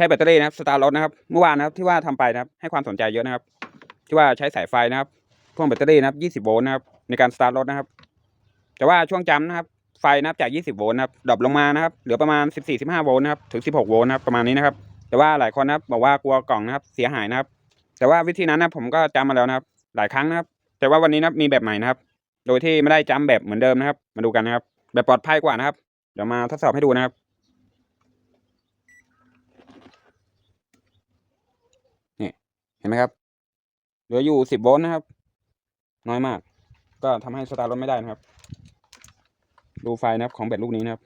ช้แบตเตอรี่นะครับสตาร์รถนะครับเมื่อวานนะครับที่ว่าทำไปนะครับให้ความสนใจเยอะนะครับ ที่ว่าใช้สายไฟนะครับพ่วงแบตเตอรี่นะครับ 20 โวลต์นะครับในการสตาร์รถนะครับ แต่ว่าช่วงจำนะครับไฟนะครับจาก 20 โวลต์นะครับดรอปลงมานะครับเหลือประมาณ 14-15 โวลต์นะครับถึง 16 โวลต์นะครับประมาณนี้นะครับ แต่ว่าหลายคนนะครับบอกว่ากลัวกล่องนะครับเสียหายนะครับ แต่ว่าวิธีนั้นนะผมก็จำมาแล้วนะครับ หลายครั้งนะครับ แต่ว่าวันนี้นะมีแบบใหม่นะครับ โดยที่ไม่ได้จำแบบเหมือนเดิมนะครับ มาดูกันนะครับ แบบปลอดภัยกว่านะครับ เดี๋ยวมาทดสอบให้ดูนะครับ นี่เห็น ไหมครับ เหลืออยู่10โวลต์นะครับ น้อยมาก ก็ทำให้สตาร์ทรถไม่ได้นะครับ ดูไฟนะครับของแบตลูกนี้นะครับ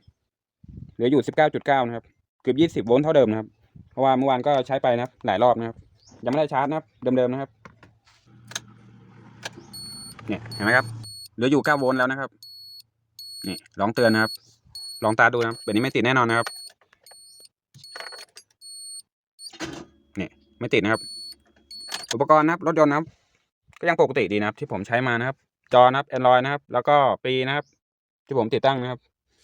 เหลืออยู่19.9นะครับ เกือบ20โวลต์เท่าเดิมนะครับ เพราะว่าเมื่อวานก็ใช้ไปนะครับ หลายรอบนะครับ ยังไม่ได้ชาร์จนะครับ เดิมๆนะครับ เนี่ยเห็นไหมครับ เหลืออยู่9โวลต์แล้วนะครับ นี่ลองเตือนนะครับ ลองตาดูนะครับแบบนี้ไม่ติดแน่นอนนะครับ เนี่ยไม่ติดนะครับ อุปกรณ์นะครับรถยนต์นะครับ ก็ยังปกติดีนะครับ ที่ผมใช้มานะครับ จอนะครับ Android นะครับ แล้วก็ปีนะครับ ที่ผมติดตั้งนะครับ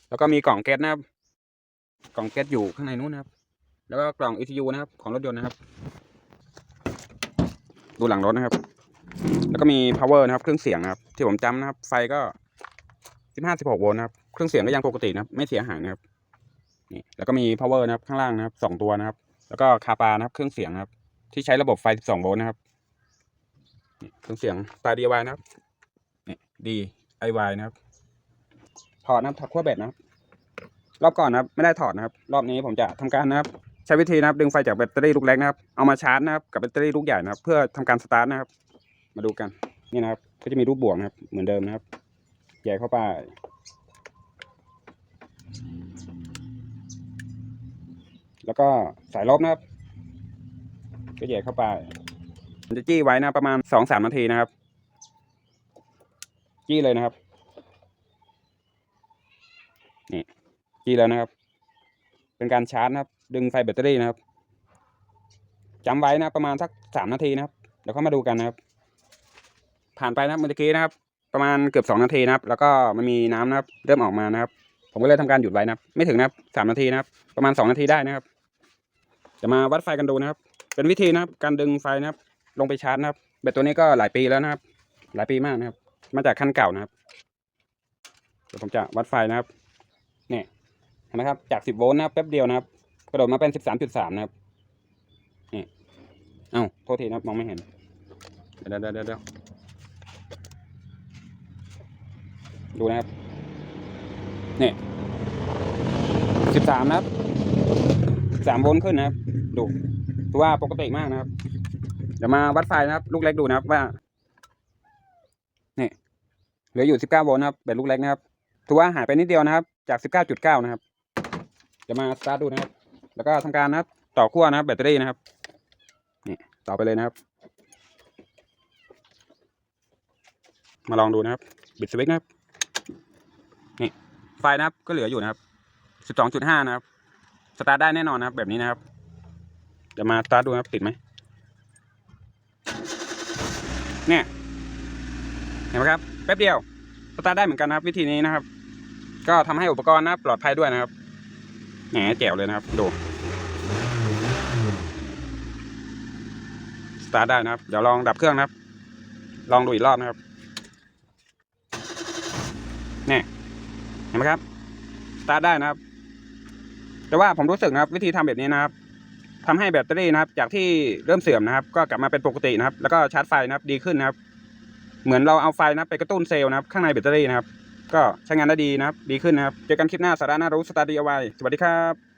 แล้วก็มีกล่องแก๊สนะครับ กล่องแก๊สอยู่ข้างในนู้นนะครับ แล้วก็กล่อง ECU นะครับ ของรถยนต์นะครับ ดูหลังรถนะครับ แล้วก็มี power นะครับ เครื่องเสียงนะครับ ที่ผมจำนะครับ ไฟก็15 16โวลต์นะครับ เครื่องเสียงก็ยังปกตินะครับ ไม่เสียหายนะครับ นี่ แล้วก็มี power นะครับ ข้างล่างนะครับสองตัวนะครับ แล้วก็คาปานะครับ เครื่องเสียงนะครับ ที่ใช้ระบบไฟ 12 โวลต์นะครับเครื่องเสียงตา DIY นะครับนี่ DIY นะครับ ถอดนะครับถอดขั้วแบตนะครับ รอบก่อนนะครับ ไม่ได้ถอดนะครับ รอบนี้ผมจะทำการนะครับ ใช้วิธีนะครับ ดึงไฟจากแบตเตอรี่ลูกเล็กนะครับ เอามาชาร์จนะครับ กับแบตเตอรี่ลูกใหญ่นะครับ เพื่อทำการสตาร์ทนะครับ มาดูกัน นี่นะครับ ก็จะมีรูปบวกนะครับ เหมือนเดิมนะครับ ใหญ่เข้าไปแล้วก็สายลบนะครับ ก็แยกเข้าไปจะจี้ไว้นะประมาณสองสามนาทีนะครับ จี้เลยนะครับ นี่ จี้แล้วนะครับ เป็นการชาร์จนะครับ ดึงไฟแบตเตอรี่นะครับจำไว้นะประมาณสักสามนาทีนะครับเดี๋ยวเข้ามาดูกันนะครับ ผ่านไปนะครับเมื่อกี้นะครับ ประมาณเกือบสองนาทีนะครับ แล้วก็มันมีน้ำนะครับ เริ่มออกมานะครับ ผมก็เลยทำการหยุดไว้นะครับ ไม่ถึงนะครับสามนาทีนะครับ ประมาณสองนาทีได้นะครับ จะมาวัดไฟกันดูนะครับ เป็นวิธีนะครับการดึงไฟนะครับ ลงไปชาร์จนะครับแบตตัวนี้ก็หลายปีแล้วนะครับ หลายปีมากนะครับ มาจากคันเก่านะครับเดี๋ยวผมจะวัดไฟนะครับเนี่ยเห็นไหมครับจากสิบโวลต์นะครับแป๊บเดียวนะครับ กระโดดมาเป็นสิบสามจุดสามนะครับนี่เอ้าโทษทีนะครับมองไม่เห็นเดี๋ยวเดี๋ยวเดี๋ยวเดี๋ยวดูนะครับนี่สิบสามนะครับสามโวลต์ขึ้นนะครับ ดู ถือว่าปกติมากนะครับ เดี๋ยวมาวัดไฟนะครับ ลูกเล็กดูนะครับว่านี่เหลืออยู่สิบเก้าโวลต์นะครับเป็นลูกเล็กนะครับถือว่าหายไปนิดเดียวนะครับ จากสิบเก้าจุดเก้านะครับ เดี๋ยวมาสตาร์ทดูนะครับ แล้วก็ทำการนะครับ ต่อขั้วนะครับ แบตเตอรี่นะครับนี่ต่อไปเลยนะครับ มาลองดูนะครับ บิดสวิตช์นะครับนี่ไฟนะครับก็เหลืออยู่นะครับสิบสองจุดห้านะครับ สตาร์ทได้แน่นอนนะครับ แบบนี้นะครับ เดี๋ยวมาสตาร์ทดูครับติดไหมเนี่ยเห็นไหมครับแป๊บเดียวสตาร์ทได้เหมือนกันนะครับ วิธีนี้นะครับ ก็ทำให้อุปกรณ์นะปลอดภัยด้วยนะครับแหมแจ๋วเลยนะครับ ดูสตาร์ทได้นะครับ เดี๋ยวลองดับเครื่องนะครับ ลองดูอีกรอบนะครับเนี่ยเห็นไหมครับสตาร์ทได้นะครับ แต่ว่าผมรู้สึกนะครับ วิธีทำแบบนี้นะครับ ทำให้แบตเตอรี่นะครับ จากที่เริ่มเสื่อมนะครับ ก็กลับมาเป็นปกตินะครับ แล้วก็ชาร์จไฟนะครับดีขึ้นนะครับ เหมือนเราเอาไฟนะไปกระตุ้นเซลล์นะครับ ข้างในแบตเตอรี่นะครับ ก็ใช้งานได้ดีนะครับ ดีขึ้นนะครับ เจอกันคลิปหน้าสาระน่ารู้สตาร์ดีเอาไว้สวัสดีครับ